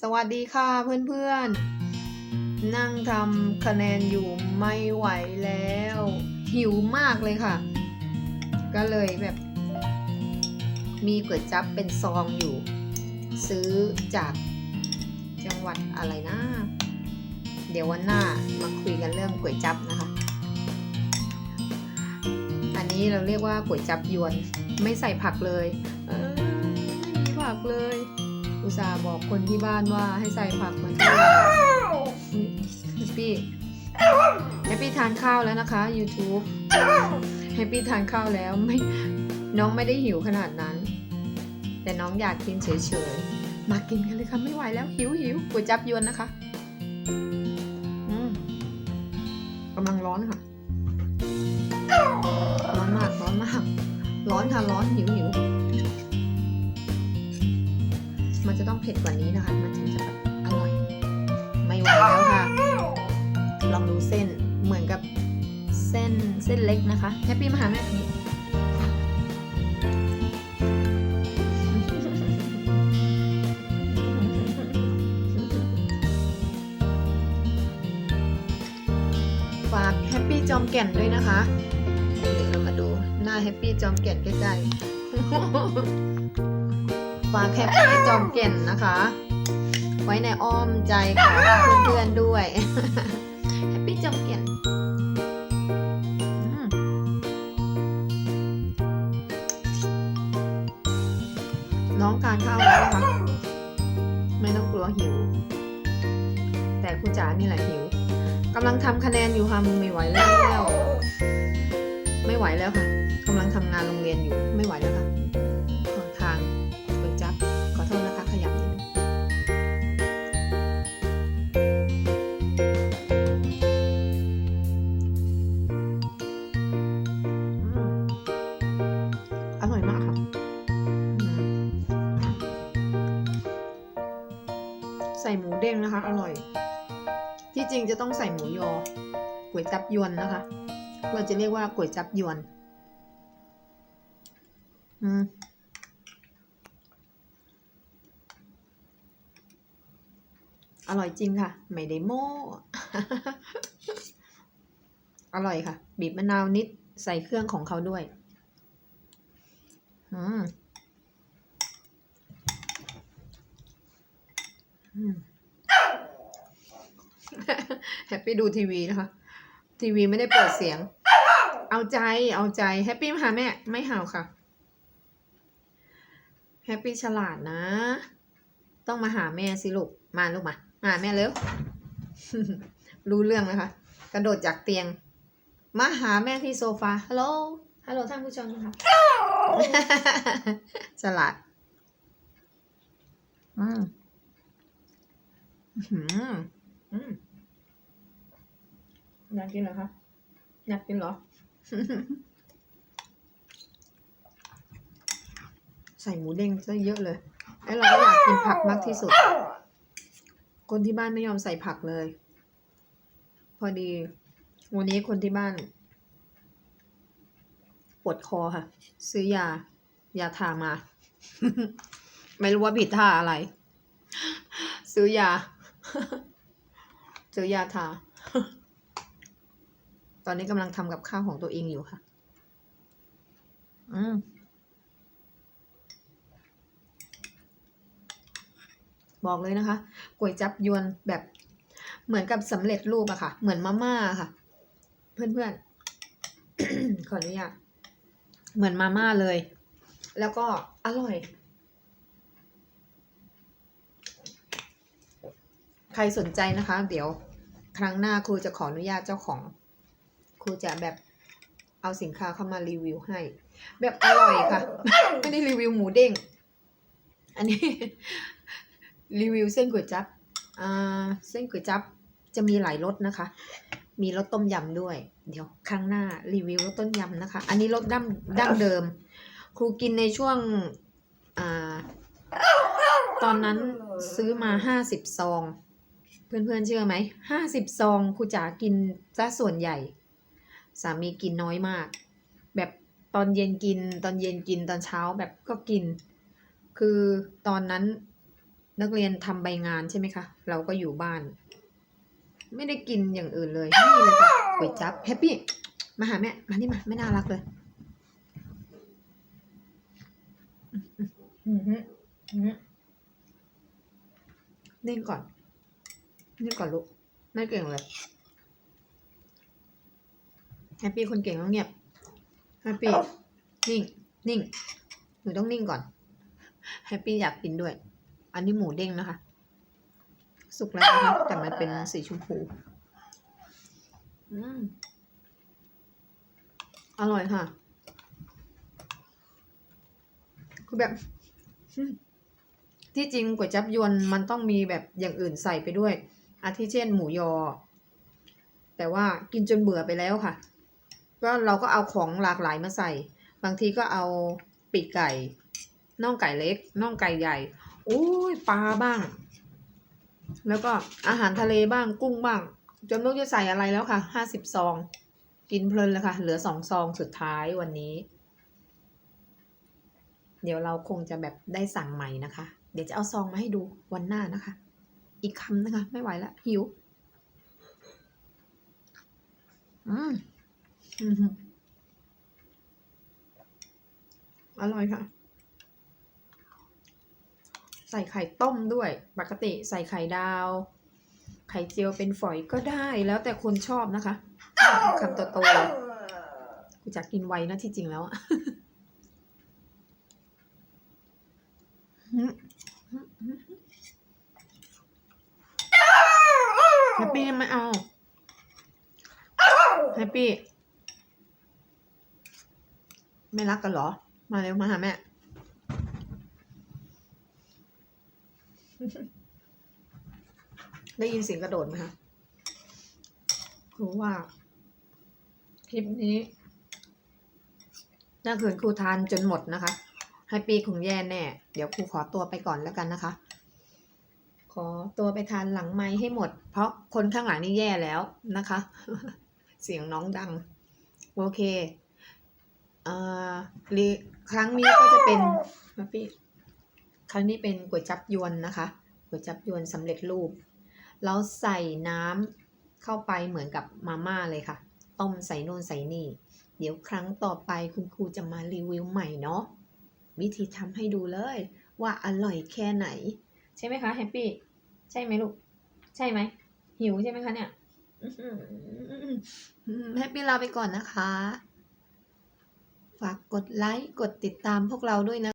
สวัสดีค่ะเพื่อนๆ นั่งทำคะแนนอยู่ไม่ไหวแล้ว หิวมากเลยค่ะ ก็เลยแบบ มีก๋วยจั๊บเป็นซองอยู่ ซื้อจากจังหวัดอะไรนะ เดี๋ยววันหน้ามาคุยกันเรื่องก๋วยจั๊บนะคะ อันนี้เราเรียกว่าก๋วยจั๊บยวน ไม่ใส่ผักเลย เออไม่มีผักเลย อุตส่าห์บอกคนที่บ้านว่าให้ใส่ผักมาด้วยแฮปปี้แฮปปี้ทานข้าวแล้วนะคะ YouTube แฮปปี้ทานข้าวแล้วไม่น้องไม่ได้หิวขนาดนั้น แต่น้องอยากกินเฉยๆ มากินกันเลยค่ะ ไม่ไหวแล้วหิวหิวก๋วยจับยวนนะคะอืมกำลังร้อนค่ะ ร้อนมากร้อนมาก ร้อนค่ะร้อนหิวหิว มันจะต้องเผ็ดกว่านี้นะคะ มันถึงจะแบบอร่อย ไม่ไหวแล้วค่ะ ลองดูเส้นเหมือนกับเส้นเส้นเล็กนะคะแฮปปี้มาหาแม่นี้ฝากแฮปปี้จอมแก่นด้วยนะคะเดี๋ยวเรามาดูหน้าแฮปปี้จอมแก่นใกล้ๆ ฝากแฮปปี้จอมแก่นนะคะ ไว้ในอ้อมใจของเพื่อนๆด้วยแฮปปี้จอมแก่นน้องทานข้าวแล้วนะคะไม่ต้องกลัวหิว แต่ครูจ๋านี่แหละหิวกำลังทำคะแนนอยู่ค่ะมึงไม่ไหวแล้ว ไม่ไหวแล้วค่ะกำลังทำงานโรงเรียนอยู่ไม่ไหวแล้วค่ะ ใส่หมูเด้งนะคะ อร่อย ที่จริงจะต้องใส่หมูยอก๋วยจับยวนนะคะ เราจะเรียกว่าก๋วยจับยวน อืมอร่อยจริงค่ะ ไม่ได้โม้อร่อยค่ะ บีบมะนาวนิดใส่เครื่องของเขาด้วย อืม อืม แฮปปี้ดูทีวีนะคะ ทีวีไม่ได้เปิดเสียง เอาใจเอาใจแฮปปี้มาหาแม่ ไม่เห่าค่ะ แฮปปี้ฉลาดนะ ต้องมาหาแม่สิลูก มาลูกมา มาหาแม่เร็ว รู้เรื่องนะคะ กระโดดจากเตียง มาหาแม่ที่โซฟา ฮัลโหล ฮัลโหลท่านผู้ชมค่ะฉลาด อืม อื้อหืออืมอยากกินเหรอคะอยากกินเหรอ ใส่หมูเด้งซะเยอะเลยแล้เราก็อยากกินผักมากที่สุด คนที่บ้านไม่ยอมใส่ผักเลย พอดี วันนี้คนที่บ้าน ปวดคอค่ะ ซื้อยา ยาทามา ไม่รู้ว่าผิดท่าอะไร ซื้อยา ซื้อยาทา ตอนนี้กำลังทำกับข้าวของตัวเองอยู่ค่ะ อืมบอกเลยนะคะก๋วยจับยวนแบบเหมือนกับสำเร็จรูปอะค่ะ เหมือนมาม่าค่ะ เพื่อนๆ ขออนุญาตเหมือนมาม่าเลย แล้วก็อร่อย ใครสนใจนะคะ เดี๋ยวครั้งหน้าครูจะขออนุญาตเจ้าของ ครูจะแบบเอาสินค้าเข้ามารีวิวให้ แบบอร่อยค่ะ ไม่ได้รีวิวหมูเด้ง อันนี้ รีวิวเส้นก๋วยจั๊บอ่าเส้นก๋วยจั๊บจะมีหลายรสนะคะ มีรสต้มยำด้วย เดี๋ยวครั้งหน้ารีวิวรสต้มยำนะคะ อันนี้รสดั้งดั้งเดิม ครูกินในช่วงอ่าตอนนั้นซื้อมาห้าสิบซอง เพื่อนๆเชื่อไหมห้าสิบซองครูจ๋ากินซะส่วนใหญ่ สามีกินน้อยมาก แบบตอนเย็นกิน ตอนเย็นกินตอนเช้าแบบก็กิน คือตอนนั้นนักเรียนทำใบงานใช่ไหมคะ เราก็อยู่บ้าน ไม่ได้กินอย่างอื่นเลยนี่เลยค่ะก๋วยจั๊บแฮปปี้มาหาแม่มานี่มาไม่น่ารักเลยอือหืออือหือนิ่งก่อน นิ่ก่อนลูกไม่เก่งเลยแฮปปี้คนเก่งต้องเงียบแฮปปี้นิ่งนิ่งหนูต้องนิ่งก่อนแฮปปี้อยากกินด้วย อันนี้หมูเด้งนะคะ สุกแล้วนะคะแต่มันเป็นสีชมพูอืมอร่อยค่ะ คือแบบ ที่จริงก๋วยจับยวนมันต้องมีแบบอย่างอื่นใส่ไปด้วย อาทิเช่นหมูยอ แต่ว่ากินจนเบื่อไปแล้วค่ะ ก็เราก็เอาของหลากหลายมาใส่ บางทีก็เอาปีกไก่น่องไก่เล็กน่องไก่ใหญ่โอ้ยปลาบ้าง แล้วก็อาหารทะเลบ้างกุ้งบ้างจนไม่รู้จะใส่อะไรแล้วค่ะห้าสิบซอง กินเพลินเลยค่ะ เหลือสองซองสุดท้ายวันนี้ เดี๋ยวเราคงจะแบบได้สั่งใหม่นะคะ เดี๋ยวจะเอาซองมาให้ดูวันหน้านะคะ อีกคำนะคะ ไม่ไหวละหิว อืมอร่อยค่ะ ใส่ไข่ต้มด้วย ปกติใส่ไข่ดาว ไข่เจียวเป็นฝอยก็ได้แล้วแต่คนชอบนะคะคำโตๆเลยกูจะกินไวนะที่จริงแล้วอะ แฮ ปปี้ไม่เอาแฮปปี้ไม่รักกันเหรอ มาเร็วมาหาแม่ ได้ยินเสียงกระโดดไหมคะรู้ว่า คลิปนี้น่าคืนครูทานจนหมดนะคะ ให้ปีคงแย่แน่ เดี๋ยวครูขอตัวไปก่อนแล้วกันนะคะ ขอตัวไปทานหลังไม้ให้หมด เพราะคนข้างหลังนี่แย่แล้วนะคะ เสียงน้องดัง โอเคเอ่อครั้งนี้ก็จะเป็นมาพี่ครั้งนี้เป็นก๋วยจับยวนนะคะก๋วยจับยวนสำเร็จรูป แล้วใส่น้ำเข้าไปเหมือนกับมาม่าเลยค่ะ ต้มใส่นู่นใส่นี่ เดี๋ยวครั้งต่อไปคุณครูจะมารีวิวใหม่เนาะวิธีทำให้ดูเลยว่าอร่อยแค่ไหน ใช่ไหมคะแฮปปี้ใช่ไหมลูก ใช่ไหม หิวใช่ไหมคะเนี่ยแฮปปี้ลาไปก่อนนะคะ ฝากกดไลค์ กดติดตามพวกเราด้วยนะ